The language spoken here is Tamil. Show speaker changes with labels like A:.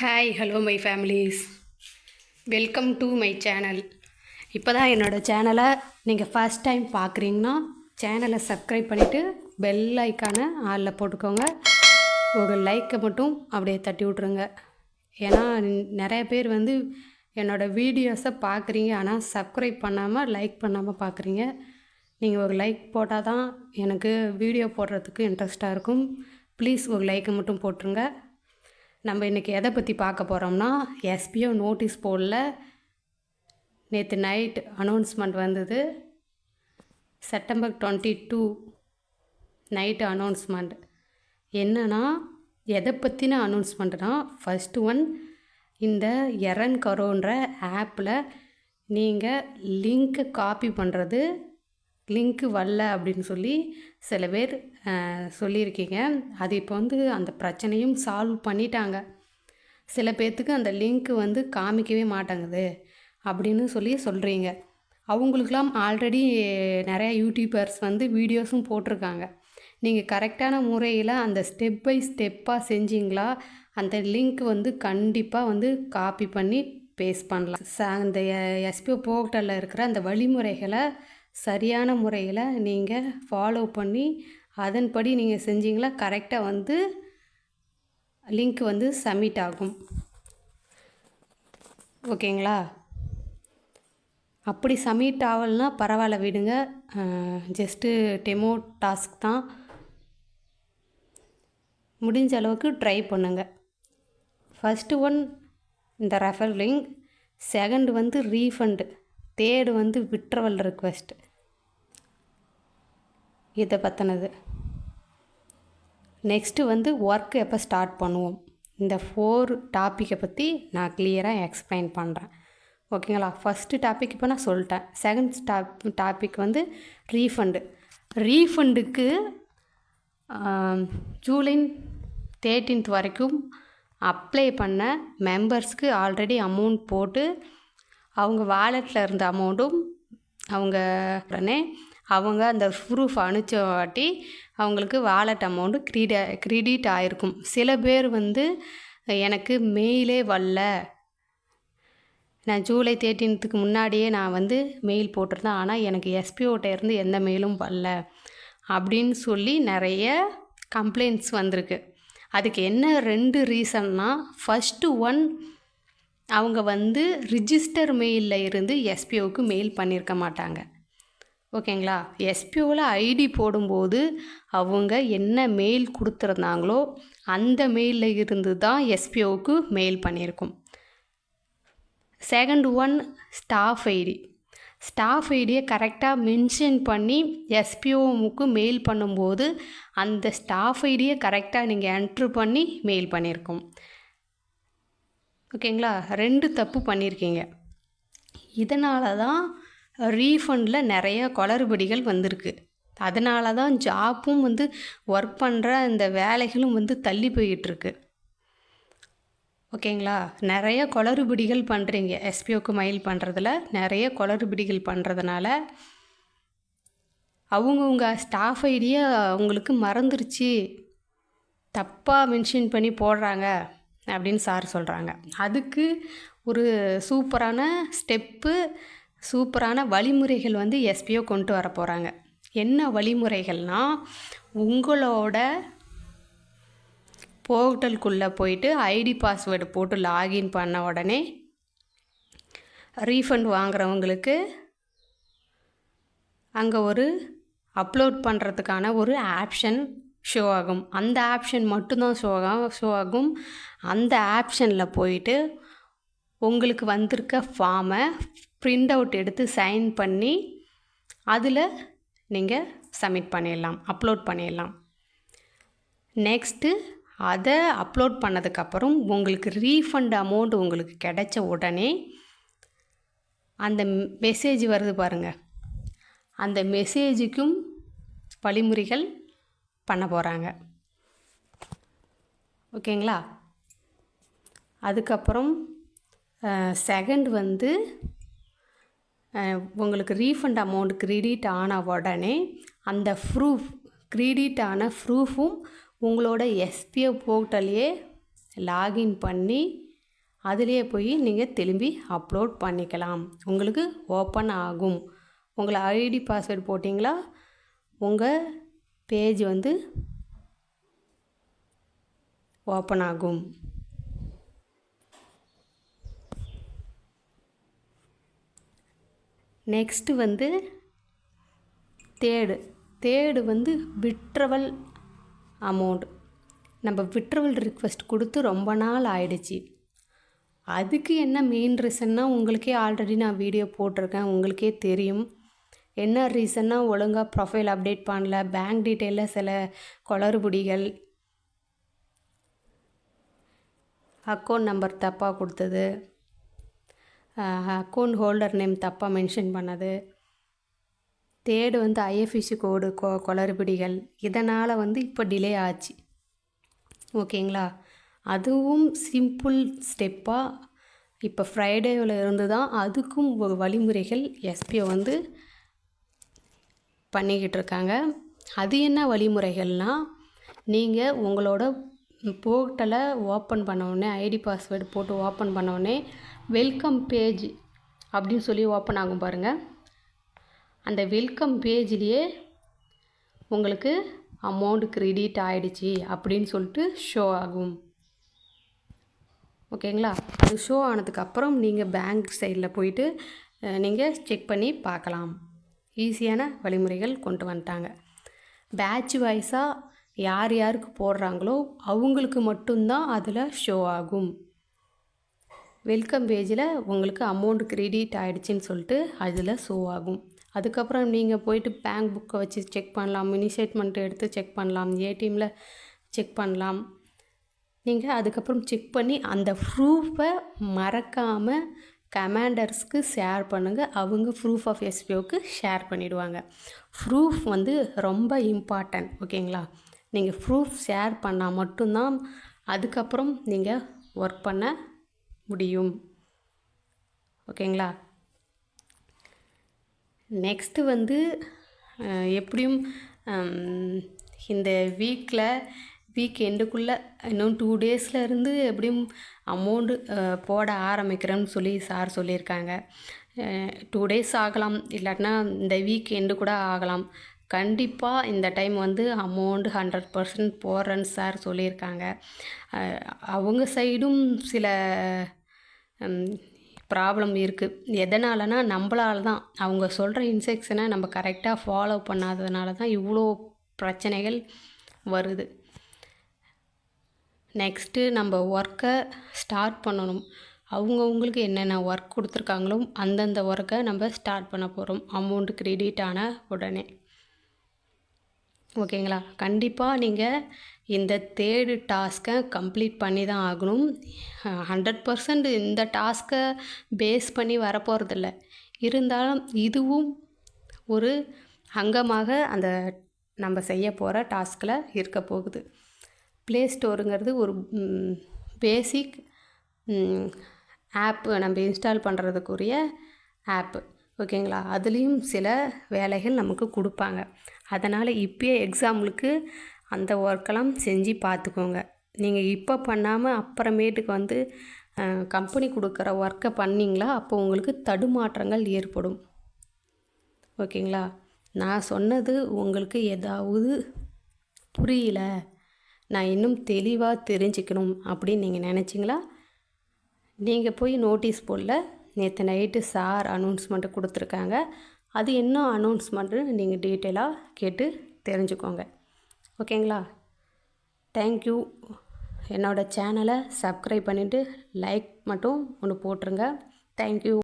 A: Hi hello my families welcome to my channel இப்போ தான் என்னோடய சேனலை நீங்கள் ஃபஸ்ட் டைம் பார்க்குறீங்கன்னா சேனலை சப்ஸ்கிரைப் பண்ணிவிட்டு பெல் ஐக்கானை ஆளில் போட்டுக்கோங்க. ஒரு லைக்கை மட்டும் அப்படியே தட்டி விட்ருங்க ஏன்னா நிறைய பேர் வந்து என்னோடய வீடியோஸை பார்க்குறீங்க ஆனால் சப்ஸ்கிரைப் பண்ணாமல் லைக் பண்ணாமல் பார்க்குறீங்க நீங்கள் ஒரு லைக் போட்டால் தான் எனக்கு வீடியோ போடுறதுக்கு இன்ட்ரெஸ்ட்டாக இருக்கும். ப்ளீஸ் ஒரு லைக்கை மட்டும் போட்டுருங்க. நம்ம இன்றைக்கி எதை பற்றி பார்க்க போகிறோம்னா எஸ்பிஓ நோட்டீஸ் போர்டில் நேற்று நைட் அனௌன்ஸ்மெண்ட் வந்தது. September twenty two night announcement என்னென்னா எதை பற்றின அனௌன்ஸ்மெண்ட்னா ஃபஸ்ட்டு ஒன் இந்த எரன் கரோன்ற ஆப்பில் நீங்கள் லிங்க்கை காப்பி பண்ணுறது லிங்க்கு வரல அப்படின்னு சொல்லி சில பேர் சொல்லியிருக்கீங்க. அது இப்போ வந்து அந்த பிரச்சனையும் சால்வ் பண்ணிட்டாங்க. சில பேர்த்துக்கு அந்த லிங்க்கு வந்து காமிக்கவே மாட்டேங்குது அப்படின்னு சொல்லி சொல்கிறீங்க அவங்களுக்கெல்லாம் ஆல்ரெடி நிறையா யூடியூபர்ஸ் வந்து வீடியோஸும் போட்டிருக்காங்க. நீங்கள் கரெக்டான முறையில் அந்த ஸ்டெப் பை ஸ்டெப்பாக செஞ்சீங்களா? அந்த லிங்க் வந்து கண்டிப்பாக வந்து காப்பி பண்ணி பேஸ்ட் பண்ணலாம். ச அந்த எஸ்பிஓ போர்ட்டலில் இருக்கிற அந்த வழிமுறைகளை சரியான முறையில் நீங்கள் ஃபாலோ பண்ணி அதன்படி நீங்கள் செஞ்சீங்களா? கரெக்டாக வந்து லிங்க் வந்து சப்மிட் ஆகும். ஓகேங்களா? அப்படி சப்மிட் ஆகலைன்னா பரவாயில்ல விடுங்க. ஜஸ்ட்டு டெமோ டாஸ்க் தான். முடிஞ்ச அளவுக்கு ட்ரை பண்ணுங்க. ஃபஸ்ட்டு ஒன் இந்த ரெஃபர் லிங்க் செகண்ட் வந்து ரீஃபண்டு தேர்டு வந்து விட்ரவல் ரிக்வெஸ்ட்டு இதை பற்றினது நெக்ஸ்ட்டு வந்து ஒர்க் எப்போ ஸ்டார்ட் பண்ணுவோம்? இந்த ஃபோர் டாப்பிக்கை பற்றி நான் கிளியராக எக்ஸ்பிளைன் பண்ணுறேன் ஓகேங்களா ஃபஸ்ட்டு டாபிக் இப்போ நான் சொல்லிட்டேன். செகண்ட் டாப் டாபிக் வந்து ரீஃபண்டு ரீஃபண்டுக்கு ஜூலை தேர்ட்டீன்த் வரைக்கும் அப்ளை பண்ண மெம்பர்ஸ்க்கு ஆல்ரெடி அமௌண்ட் போட்டு அவங்க வாலெட்டில் இருந்த அமௌண்ட்டும் அவங்க உடனே அவங்க அந்த ப்ரூஃப் அனுப்பிச்ச வாட்டி அவங்களுக்கு வாலெட் அமௌண்ட்டு க்ரீட க்ரெடிட் ஆகிருக்கும் சில பேர் வந்து எனக்கு மெயிலே வரல. நான் ஜூலை தேர்ட்டீன்த்துக்கு முன்னாடியே நான் வந்து மெயில் போட்டிருந்தேன். ஆனால் எனக்கு எஸ்பிஓட்ட இருந்து எந்த மெயிலும் வரல. அப்படின்னு சொல்லி நிறைய கம்ப்ளைண்ட்ஸ் வந்திருக்கு. அதுக்கு என்ன ரெண்டு ரீசன்னா ஃபஸ்ட்டு ஒன் அவங்க வந்து ரிஜிஸ்டர் மெயிலில் இருந்து எஸ்பிஓவுக்கு மெயில் பண்ணியிருக்க மாட்டாங்க. ஓகேங்களா? எஸ்பிஓவில் ஐடி போடும்போது அவங்க என்ன மெயில் கொடுத்துருந்தாங்களோ அந்த மெயிலில் இருந்து தான் எஸ்பிஓவுக்கு மெயில் பண்ணியிருக்கோம். Second one staff ID staff ஐடியை கரெக்டாக மென்ஷன் பண்ணி எஸ்பிஓமுக்கு மெயில் பண்ணும்போது அந்த ஸ்டாஃப் ஐடியை கரெக்டாக நீங்கள் என்ட்ரு பண்ணி மெயில் பண்ணியிருக்கோம். ஓகேங்களா? ரெண்டு தப்பு பண்ணியிருக்கீங்க. இதனால தான் ரீஃபண்டில் நிறைய குளறுபடிகள் வந்திருக்கு. அதனால தான் ஜாப்பும் வந்து ஒர்க் பண்ணுற அந்த வேலைகளும் வந்து தள்ளி போயிட்டுருக்கு. ஓகேங்களா? நிறைய குளறுபடிகள் பண்ணுறீங்க எஸ்பிஓக்கு மயில் பண்ணுறதுல நிறைய குளறுபடிகள் பண்ணுறதுனால அவங்கவுங்க ஸ்டாஃப் ஐடியா உங்களுக்கு மறந்துருச்சு. தப்பாக மென்ஷன் பண்ணி போடுறாங்க அப்படின்னு சார் சொல்கிறாங்க அதுக்கு ஒரு சூப்பரான ஸ்டெப்பு சூப்பரான வழிமுறைகள் வந்து எஸ்பிஓ கொண்டு வர போகிறாங்க என்ன வழிமுறைகள்னால் உங்களோட போர்ட்டலுக்குள்ளே போயிட்டு ஐடி பாஸ்வேர்டு போட்டு லாகின் பண்ண உடனே ரீஃபண்ட் வாங்குறவங்களுக்கு அங்கே ஒரு அப்லோட் பண்ணுறதுக்கான ஒரு ஆப்ஷன் ஷோ ஆகும். அந்த ஆப்ஷன் மட்டும்தான் ஷோ ஆகும் ஷோ ஆகும். அந்த ஆப்ஷனில் போயிட்டு உங்களுக்கு வந்திருக்க ஃபார்மை ப்ரிண்ட் அவுட் எடுத்து சைன் பண்ணி அதில் நீங்கள் சப்மிட் பண்ணிடலாம் அப்லோட் பண்ணிடலாம். நெக்ஸ்ட்டு அதை அப்லோட் பண்ணதுக்கப்புறம் உங்களுக்கு ரீஃபண்ட் அமௌண்ட் உங்களுக்கு கிடைச்ச உடனே அந்த மெசேஜ் வருது பாருங்கள் அந்த மெசேஜுக்கும் வழிமுறைகள் பண்ண போகிறாங்க ஓகேங்களா? அதுக்கப்புறம் செகண்ட் வந்து உங்களுக்கு ரீஃபண்ட் அமௌண்ட் கிரெடிட் ஆன உடனே அந்த ப்ரூஃப் கிரெடிட் ஆன ப்ரூஃபும் உங்களோட எஸ்பிஓ போர்ட்டலையே லாகின் பண்ணி அதிலே போய் நீங்கள் திரும்பி அப்லோட் பண்ணிக்கலாம். உங்களுக்கு ஓப்பன் ஆகும். உங்களை ஐடி பாஸ்வேர்டு போட்டிங்களா? உங்கள் பேஜ் வந்து ஓப்பன் ஆகும். நெக்ஸ்ட்டு வந்து தேர்டு தேர்டு வந்து விட்ரவல் அமௌண்ட் நம்ம விட்ரவல் ரிக்வெஸ்ட் கொடுத்து ரொம்ப நாள் ஆயிடுச்சு. அதுக்கு என்ன மெயின் ரீசன்னா உங்களுக்கே ஆல்ரெடி நான் வீடியோ போட்டிருக்கேன். உங்களுக்கே தெரியும். என்ன ரீசன்னா ஒழுங்காக ப்ரொஃபைல் அப்டேட் பண்ணல. பேங்க் டீட்டெயிலில் சில குளறுபடிகள். அக்கௌண்ட் நம்பர் தப்பாக கொடுத்தது. அக்கௌண்ட் ஹோல்டர் நேம் தப்பாக மென்ஷன் பண்ணது. தேர்டு வந்து ஐஎஃப்எஸ்சி கோடு கொ குளறுபடிகள். இதனால் வந்து இப்போ டிலே ஆச்சு. ஓகேங்களா அதுவும் சிம்பிள் ஸ்டெப்பாக இப்போ ஃப்ரைடேவில் இருந்து தான் அதுக்கும் ஒரு வழிமுறைகள் எஸ்பிஓ வந்து பண்ணிக்கிட்டு இருக்காங்க. அது என்ன வழிமுறைகள்னால் நீங்கள் உங்களோட போர்ட்டலை ஓப்பன் பண்ணவுடனே ஐடி பாஸ்வேர்டு போட்டு ஓப்பன் பண்ணவுடனே வெல்கம் பேஜ் அப்படின்னு சொல்லி ஓப்பன் ஆகும் பாருங்கள் அந்த வெல்கம் பேஜ்லேயே உங்களுக்கு அமௌண்ட் கிரெடிட் ஆகிடுச்சி அப்படின்னு சொல்லிட்டு ஷோ ஆகும். ஓகேங்களா அது ஷோ ஆனதுக்கப்புறம் நீங்கள் பேங்க் சைடில் போயிட்டு நீங்கள் செக் பண்ணி பார்க்கலாம். ஈஸியான வழிமுறைகள் கொண்டு வந்துட்டாங்க. பேட்ச் வைஸாக யார் யாருக்கு போடுறாங்களோ அவங்களுக்கு மட்டும்தான் அதில் ஷோ ஆகும். வெல்கம் பேஜில் உங்களுக்கு அமௌண்ட் க்ரெடிட் ஆகிடுச்சின்னு சொல்லிட்டு அதில் ஷோ ஆகும். அதுக்கப்புறம் நீங்கள் போயிட்டு பேங்க் புக்கை வச்சு செக் பண்ணலாம் மினி ஸ்டேட்மெண்ட் எடுத்து செக் பண்ணலாம் ஏடிஎம்மில் செக் பண்ணலாம். நீங்கள் அதுக்கப்புறம் செக் பண்ணி அந்த ப்ரூஃபை மறக்காமல் கமாண்டர்ஸ்க்கு ஷேர் பண்ணுங்கள் அவங்க ப்ரூஃப் ஆஃப் எஸ்பிஓக்கு ஷேர் பண்ணிவிடுவாங்க ப்ரூஃப் வந்து ரொம்ப இம்பார்ட்டன்ட் ஓகேங்களா நீங்கள் ப்ரூஃப் ஷேர் பண்ணால் மட்டும்தான் அதுக்கப்புறம் நீங்கள் ஒர்க் பண்ண முடியும். ஓகேங்களா? நெக்ஸ்ட்டு வந்து எப்படியும் இந்த வீக்கில் வீக் எண்டுக்குள்ளே இன்னும் டூ டேஸில் இருந்து எப்படியும் அமௌண்ட்டு போட ஆரம்பிக்கிறேன்னு சொல்லி சார் சொல்லியிருக்காங்க. டூ டேஸ் ஆகலாம். இல்லாட்டினா இந்த வீக் எண்டு கூட ஆகலாம். கண்டிப்பாக இந்த டைம் வந்து அமௌண்ட் ஹண்ட்ரட் பர்சன்ட் போடுறேன்னு சார் சொல்லியிருக்காங்க. அவங்க சைடும் சில ப்ராப்ளம் இருக்குது எதனாலனா நம்மளால தான் அவங்க சொல்கிற இன்ஸ்ட்ரக்ஷனை நம்ம கரெக்டாக ஃபாலோ பண்ணாததுனால தான் இவ்வளோ பிரச்சனைகள் வருது. நெக்ஸ்ட்டு நம்ம ஒர்க்கை ஸ்டார்ட் பண்ணணும். அவங்கவுங்களுக்கு என்னென்ன ஒர்க் கொடுத்துருக்காங்களோ அந்தந்த ஒர்க்கை நம்ம ஸ்டார்ட் பண்ண போகிறோம் அமௌண்ட் க்ரெடிட் ஆன உடனே. ஓகேங்களா? கண்டிப்பாக நீங்கள் இந்த தேர்டு டாஸ்க்கை கம்ப்ளீட் பண்ணி தான் ஆகணும். ஹண்ட்ரட் பர்சன்ட் இந்த டாஸ்க்கை பேஸ் பண்ணி வரப்போகிறதில்ல இருந்தாலும் இதுவும் ஒரு அங்கமாக அந்த நம்ம செய்ய போகிற டாஸ்கில் இருக்க போகுது. ப்ளே ஸ்டோருங்கிறது ஒரு பேசிக் ஆப்பு நம்ம இன்ஸ்டால் பண்ணுறதுக்குரிய ஆப்பு ஓகேங்களா? அதுலேயும் சில வேலைகள் நமக்கு கொடுப்பாங்க. அதனால் இப்போயே எக்ஸாம்பிளுக்கு அந்த ஒர்க்கெல்லாம் செஞ்சு பார்த்துக்கோங்க. நீங்கள் இப்போ பண்ணாமல் அப்புறமேட்டுக்கு வந்து கம்பெனி கொடுக்குற ஒர்க்கை பண்ணிங்களா அப்போ உங்களுக்கு தடுமாற்றங்கள் ஏற்படும். ஓகேங்களா? நான் சொன்னது உங்களுக்கு ஏதாவது புரியல நான் இன்னும் தெளிவாக தெரிஞ்சுக்கணும் அப்படின்னு நீங்கள் நினச்சிங்களா? நீங்கள் போய் நோட்டீஸ் போர்டில் நேற்று நைட்டு சார் அனௌன்ஸ்மெண்ட்டு கொடுத்துருக்காங்க. அது என்ன அனௌன்ஸ்மெண்ட்டு நீங்கள் டீட்டெயிலாக கேட்டு தெரிஞ்சுக்கோங்க. ஓகேங்களா தேங்க்யூ என்னோடய சேனலை சப்ஸ்கிரைப் பண்ணிவிட்டு லைக் மட்டும் ஒன்று போட்டுருங்க. தேங்க்யூ